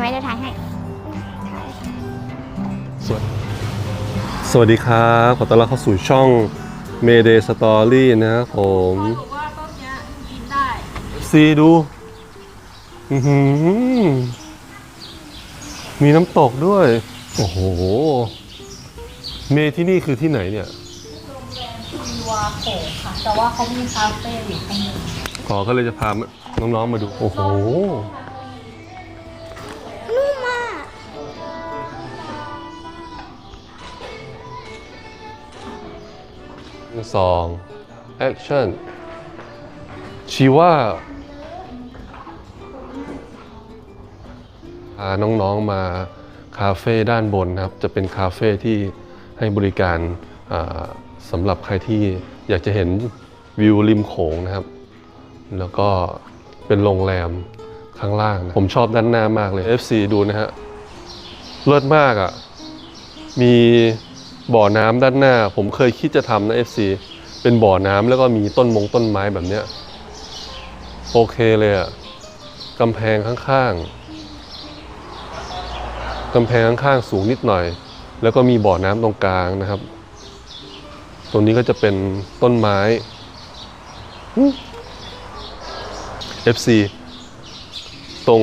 ไหมเดี๋ยวถ่ายให้ สวัสสวัสดีครับ ขอต้อนรับเข้าสู่ช่อง Mayday Story นะครับผมพ่อบอกว่าต้นเนี้ยกินได้ซีดู อื้อหือมีน้ำตกด้วย โอ้โห เมที่นี่คือที่ไหนเนี่ย มีวาโขงค่ะ แต่ว่าเขามีคาเฟ่อยู่ข้างบนขอก็เลยจะพาน้องๆมาดู โอ้โหนุ่ สองแอคชั่นชีว่าพาน้องๆมาคาเฟ่ด้านบนนะครับ จะเป็นคาเฟ่ที่ให้บริการสำหรับใครที่อยากจะเห็นวิวริมโขงนะครับ แล้วก็เป็นโรงแรมข้างล่างนะผมชอบด้านหน้ามากเลย FC ดูนะฮะเลิศมากอะ่ะ มีบ่อน้ำด้านหน้า ผมเคยคิดจะทำนะ FC เป็นบ่อน้ำแล้วก็มีต้นมงต้นไม้แบบเนี้ยโอเคเลยอะ่ะกำแพงข้างๆกำแพงข้างๆสูงนิดหน่อย แล้วก็มีบ่อน้ำตรงกลางนะครับ ตรงนี้ก็จะเป็นต้นไม้อืม FC ตรง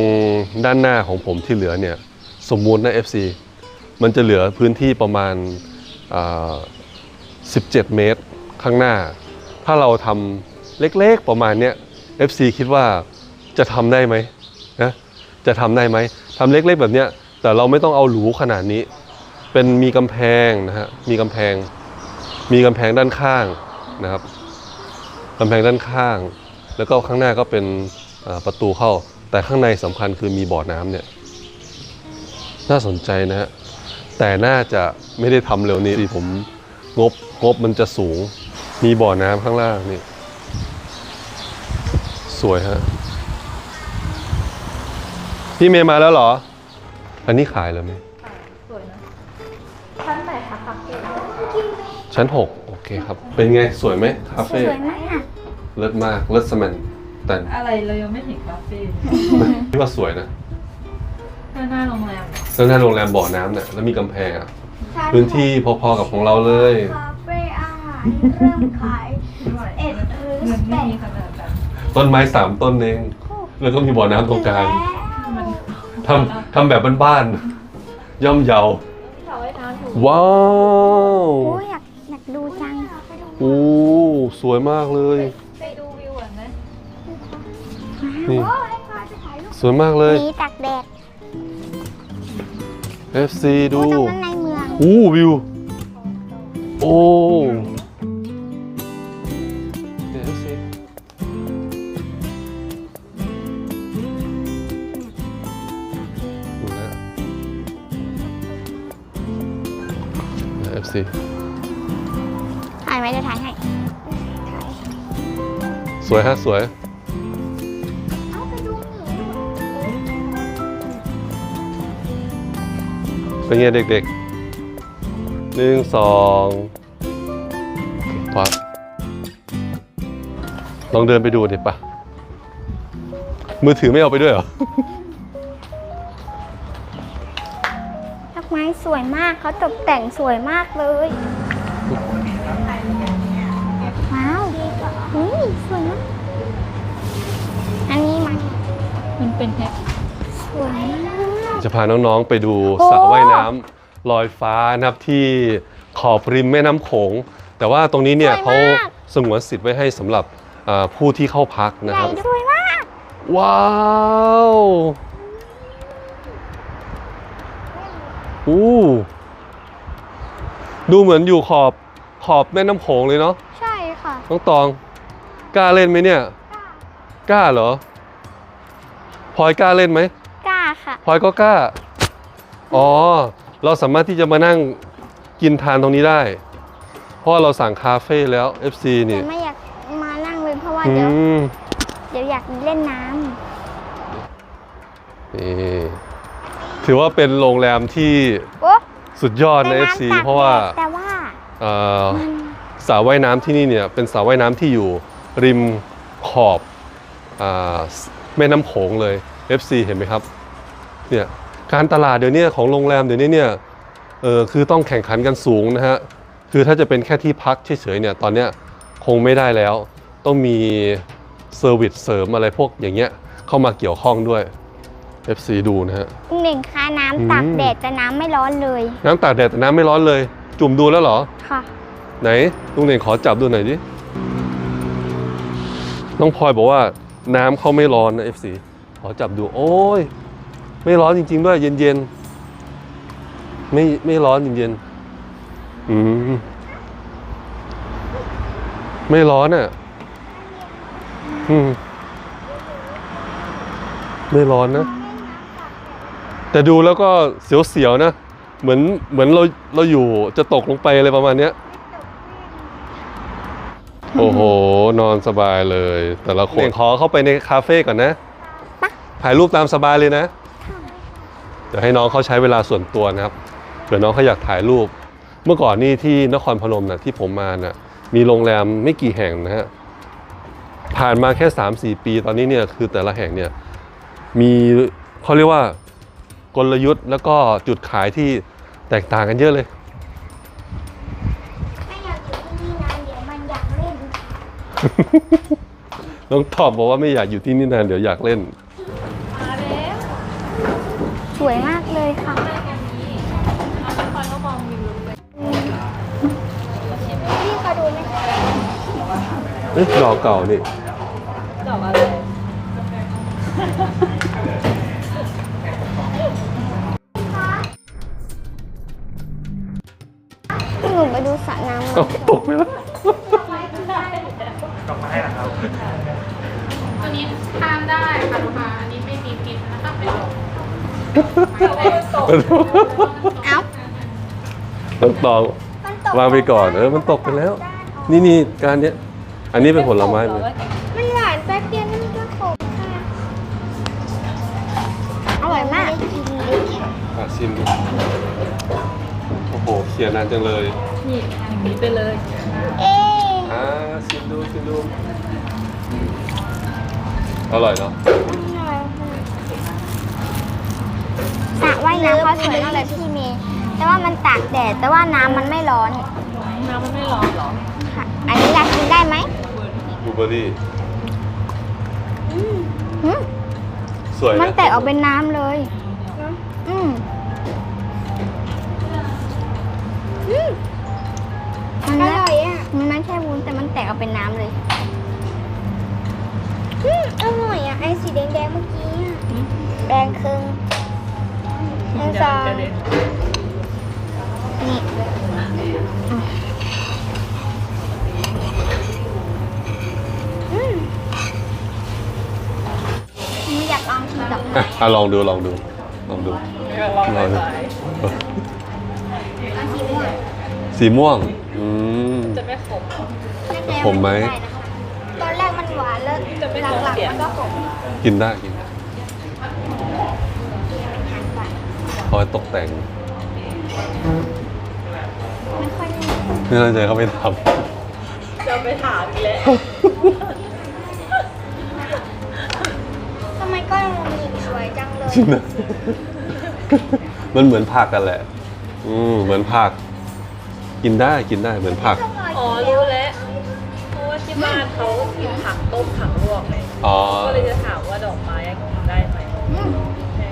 ด้านหน้าของผมที่เหลือเนี่ย สมมูลนะ FC มันจะเหลือพื้นที่ประมาณอ่า17 เมตร ข้างหน้า ถ้าเราทำเล็กๆประมาณเนี้ย FC คิดว่าจะทำได้ไหมนะจะทำได้ไหมทำเล็กๆแบบเนี้ยแต่เราไม่ต้องเอาหรูขนาดนี้ เป็นมีกำแพงนะฮะมีกำแพง มีกำแพงด้านข้างนะครับกำแพงด้านข้าง แล้วก็ข้างหน้าก็เป็นประตูเข้า แต่ข้างในสำคัญคือมีบ่อน้ำเนี่ยน่าสนใจนะฮะแต่น่าจะไม่ได้ทำเร็วนี้ดิผมงบงบมันจะสูง มีบ่อน้ำข้างล่างนี่ สวยฮะ พี่เมย์มาแล้วเหรอ อันนี้ขายแล้วไหมสวยนะ ชั้นไหนคะคาเฟ่ชั้นหกโอเคครับ เป็นไงสวยไหมคาสเฟ่วยมากเลิศมากเลิศสมันแต่อะไรเรายังไม่เห็นคาเฟ่พี่ว่าสวยนะข้างหน้าโรงแรมเหรอแล้วหน้าโรงแรมบ่อน้ำเนี่ยแล้วมีกำแพงอะพื้นที่พอๆกับของเราเลยคา เฟ่อาหารเริ่มขายด้วยเอ็ดหรือเงินแปไม่ดมีขนาดแบบต้นไม้สามต้นเอง แล้วก็มีบ่อน้ำตรงกลางมันทำทำแบบบ้านๆย่อมเยาเขาไว้น้ำถูกว้าวโอ้ยอยากอยากดูจังโอ้สวยมากเลย ไปดูวิวก่อนไหมนี่โอ้ยพาไปถ่ายรูปสวยมากเลยหนีจากแดด FC ดูโอ้ตรงนั้นในเมือง อู้วิว โอ้ เนี่ย FC ถ่ายไหมเดี๋ยวถ่ายให้สวยฮะสวยเอาไปดูหนูเป็นไงเด็กๆหนึ่งสองคว้าลองเดินไปดูดิปะมือถือไม่เอาไปด้วยเหรอ สวยมากเขาตกแต่งสวยมากเลย ว้าวอุ้ยสวยมากอันนี้มันมันเป็นแฮกสวยมาก จะพาน้องๆไปดูโอ้สระว่ายน้ำลอยฟ้านะครับที่ขอบริมแม่น้ำโขง แต่ว่าตรงนี้เนี่ยเขาสงวนสิทธิ์ไว้ให้สำหรับอ่าผู้ที่เข้าพักใหนะญ่ครับสวยมากว้าว อู้ดูเหมือนอยู่ขอบขอบแม่น้ำโขงเลยเนาะใช่ค่ะน้องตอง กล้าเล่นไหมเนี่ย กล้าเหรอพลอยกล้าเล่นไหมกล้าค่ะพลอยก็กล้า อ๋อ เราสามารถที่จะมานั่งกินทานตรงนี้ได้ เพราะว่าเราสั่งคาเฟ่แล้ว FC นี่แต่ไม่อยากมานั่งเลยเพราะว่าอืเดี๋ยวมเดี๋ยวอยากเล่นน้นี่ ถือว่าเป็นโรงแรมที่ำโอ้สุดยอดแต่ในน้ำ FC ตกเพราะว่าแดดแต่ว่าเอ่อมันสระว่ายน้ำที่นี่เนี่ยเป็นสระว่ายน้ำที่อยู่ริมขอบอาแม่น้ำโขงเลย FC เห็นไหมครับเนี่ยการตลาดเดี๋ยวนี้ของโรงแรมเดี๋ยวนี้เนี่ยเออคือต้องแข่งขันกันสูงนะฮะคือถ้าจะเป็นแค่ที่พักเฉยๆเนี่ยตอนเนี้ยคงไม่ได้แล้ว ต้องมีเซอร์วิสเสริมอะไรพวกอย่างเงี้ยเข้ามาเกี่ยวข้องด้วย FC ดูนะฮะลุงเด่งคะน้ำตากอืมแดดแต่น้ำไม่ร้อนเลย น้ำตากแดดแต่น้ำไม่ร้อนเลย จุ่มดูแล้วเหรอ ค่ะ ไหนลุงเน่งขอจับดูหน่อยดิ น้องพลอยบอกว่าน้ำเขาไม่ร้อนนะ FC ขอจับดู โอ้ย ไม่ร้อนจริง ๆ ด้วย เย็นๆ ไม่ไม่ร้อนเย็นๆ อืม ไม่ร้อนอะ อืม ไม่ร้อนนะ แต่ดูแล้วก็เสียวๆนะ เหมือนเหมือนเราเราอยู่จะตกลงไปอะไรประมาณเนี้ย โอ้โห นอนสบายเลย แต่ละคนขอเข้าไปในคาเฟ่ก่อนนะ ถ่ายรูปตามสบายเลยนะ เดี๋ยวให้น้องเขาใช้เวลาส่วนตัวนะครับ เผื่อน้องเขาอยากถ่ายรูป เมื่อก่อนนี่ที่นครพนมนะที่ผมมานะ่ะ มีโรงแรมไม่กี่แห่งนะฮะ ผ่านมาแค่ 3-4 ปี ตอนนี้เนี่ยคือแต่ละแห่งเนี่ยมีเขาเรียกว่า กลยุทธ์ แล้วก็จุดขายที่แตกต่างกันเยอะเลย ไม่อยากอยู่ที่นี่นานเดี๋ยวมันอยากเล่น น้องตอบบอกว่าไม่อยากอยู่ที่นี่นานเดี๋ยวอยากเล่น มาแล้วสวยมากเลยค่ะแรกอันนี้น้องพลอยก็มองวิวเลยพี่เขาดูไหมเอ้ยดอกเก่านี่ดอกอะไร หนูไปดูสระน้ำเอามาตกไปแล้วตัวนี้ทานได้ค่ะลูกค้าอันนี้ไม่มีพิษนะคะเป็นเอ้าน้องตองมันตกวางไปก่อนเออมันตกไปแล้ว นี่นี่การเนี้ยอันนี้เป็นผลไม้เลยมันหวานแป๊บเดียวนั่นก็ขมค่ะอร่อยมาก อะชิมดู โอ้โหเขียนนานจังเลยนี่อย่างนี้ไปเลย เอ๊ะอ่าชิมดูชิมดู อร่อยเนาะสระว่ายน้ำเขาสวยมากเลยพี่เมย์แต่ว่ามันตากแดด แต่ว่าน้ำมันไม่ร้อน น้ำมันไม่ร้อนเหรอ ค่ะ อันนี้อยากกินได้ไหมบลูเบอร์รี่หืมสวยมันนะแตกออกเป็นน้ำเลย อืม มันอร่อยอะมันไม่ใช่วุ้นแต่มันแตกออกเป็นน้ำเลยอืมอร่อยอะไอสีแดงๆเมื่อกี้อะแดงครึ่งหนึ่งสองกระเด็นนี่อะอืมหนูอยากลองชิมดอกไม้อะอะลองดูลองดูลองดู ลองไปลองดูใส่อันสีม่วง ขมเหรอแรกๆขมไหมนด้นะคะตอนแรกมันหวานแล้วจะไม่หลังเปลี่ยนๆมันก็ขมกินได้กินได้คอยตกแต่งไม่ค่อยได้ไม่ตั้งใจเขาไปทจะเอาไปถามอีกแล้วทำไมก้อนมันหยิบสวยจังเลยำจริงนะมันเหมือนผักกันแหละ อืมเหมือนผัก กินได้กินได้เหมือนผัก อ๋อรู้แล้วเพราะว่าที่บ้านเขากินผักต้มผักลวกเลยอ๋อ ก็เลยจะถามว่าดอกไม้กินได้ไหมอืมแม่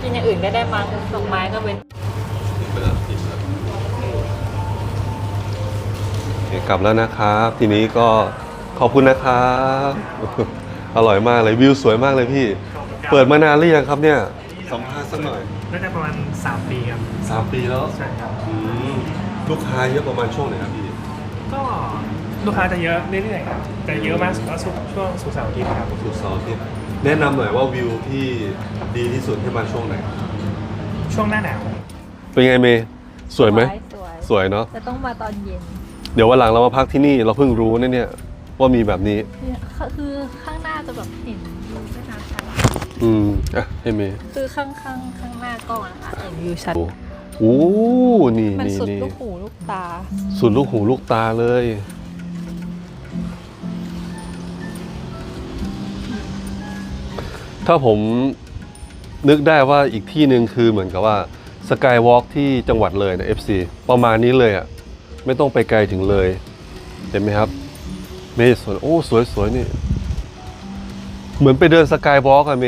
กินอย่างอื่นก็ได้มั้งดอกไม้ก็เป็น โอเคกลับแล้วนะครับ ทีนี้ก็ขอบคุณนะครับ อร่อยมากเลยวิวสวยมากเลยพี่ เปิดมานานหรือยังครับเนี่ยสัมภาษณ์สักหน่อยน่าจะประมาณ 3 ปีครับ สามปีแล้วใช่ครับ อืมลูกค้าเยอะประมาณช่วงไหนครับพี่ก็ลูกค้าจะเยอะเรื่อยๆครับ แต่เยอะมากสุดก็ช่วงสุกร์เสาร์อาทิตย์ครับ สุดเสาร์อาทิตย์แนะนำหน่อยว่าวิวที่ดีที่สุดให้มาช่วงไหน ช่วงหน้าหนาว เป็นไงเมย์สวยไหมสวยสวยเนาะแต่ต้องมาตอนเย็นเดี๋ยววันหลังเรามาพักที่นี่เราเพิ่งรู้นะเนี่ยว่ามีแบบนี้เนี่ยคือข้างหน้าจะแบบเห็นวิวไม่นานชัด อืมอะให้เมย์คือข้างข้างข้างหน้าก่อนค่ะเห็นวิวชัด โอ้นี่มันนี่สุดลูกหูลูกตา สุดลูกหูลูกตาเลย ถ้าผมนึกได้ว่าอีกที่หนึ่งคือเหมือนกับว่าสกายวอล์กที่จังหวัดเลยนะ FC ประมาณนี้เลยอะ ไม่ต้องไปไกลถึงเลย เห็นไหมครับ เมย์สวยโอ้ สวยๆนี่ เหมือนไปเดินสกายวอล์กอะเม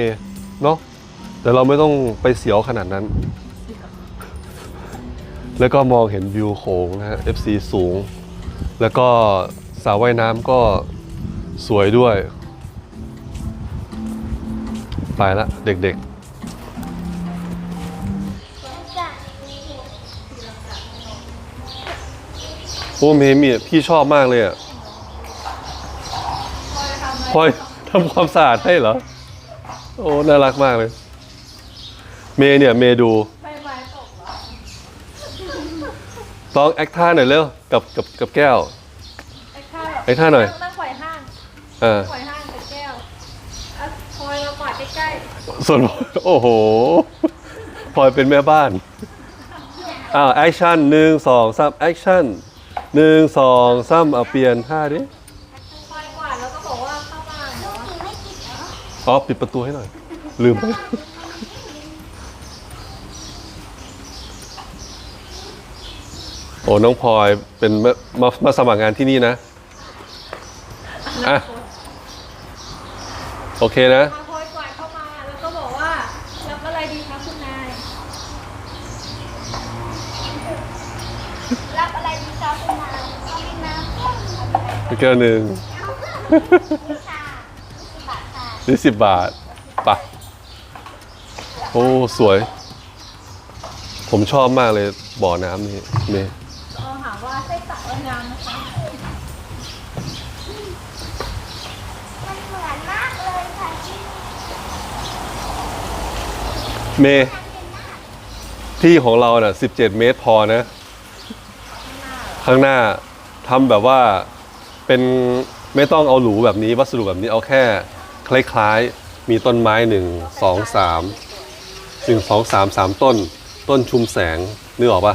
เนาะแต่เราไม่ต้องไปเสียวขนาดนั้น แล้วก็มองเห็นวิวโขงนะฮะ FC สูง แล้วก็สระว่ายน้ำก็สวยด้วย ไปละเด็กๆโอ้เมมี่พี่ชอบมากเลยอะพลอย ทำความสะอาดให้เหรอ โอ้ น่ารักมากเลย เมย์เนี่ย เมย์ดูใบไม้ตกเหรอลองแอคท่าหน่อยเร็ว กับกับกับแก้ว ไอ้ข้าแบบไอ้ท่าหน่อย นั่งปล่อยห้างอ่าปล่อยห้างกับแก้วอะพลอยมากวาดใกล้ส่วนโอ้โหพลอยเป็นแม่บ้าน อ้าว แอคชั่นหนึ่งสองสามแอคชั่นหนึ่งสองสามเอาเปลี่ยนท่าดิ ๆพลอยกวาดแล้วก็บอกว่าเข้าบ้านเหรอ อ๋อปิดประตูให้หน่อย ลืมไปโอ้น้องพลอยเป็นมามามาสมัครงานที่นี่นะอะโอเคนะพาพลอยกวาดเข้ามาแล้วก็บอกว่ารับอะไรดีคะคุณนาย รับอะไรดีจ๊ะคุณนายเอาเป็นน้ำแก้วอีกแก้วหนึ่งค่ะสิบบาทค่ะ นี่สิบบาทไปะโอ้สวย ผมชอบมากเลยบ่อน้ำนี่นี่เอาหาว่าไส้ตักว่ายน้ำนะคะมันเหมือนมากเลยค่ะที่เมย์ที่ของเราน่ะ17 เมตรพอนะ ข้างหน้าทำแบบว่าเป็นไม่ต้องเอาหรูแบบนี้วัสดุแบบนี้เอาแค่ คล้ายๆ มีต้นไม้หนึ่งสองสามหนึ่งสองสามสามต้น ต้นชุมแสงนึกออกปะ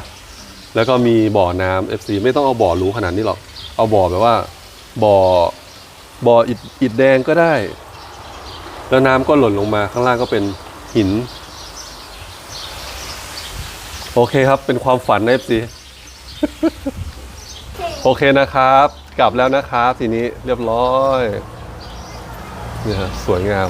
แล้วก็มีบ่อน้ำ FC ไม่ต้องเอาบ่อหรูขนาดนี้หรอก เอาบ่อแบบว่า บ่อบ่ออิฐอิฐแดงก็ได้ แล้วน้ำก็หล่นลงมาข้างล่างก็เป็นหิน โอเคครับ เป็นความฝันนะ FC โอเคนะครับ กลับแล้วนะครับ ทีนี้เรียบร้อย นี่ยฮะสวยงาม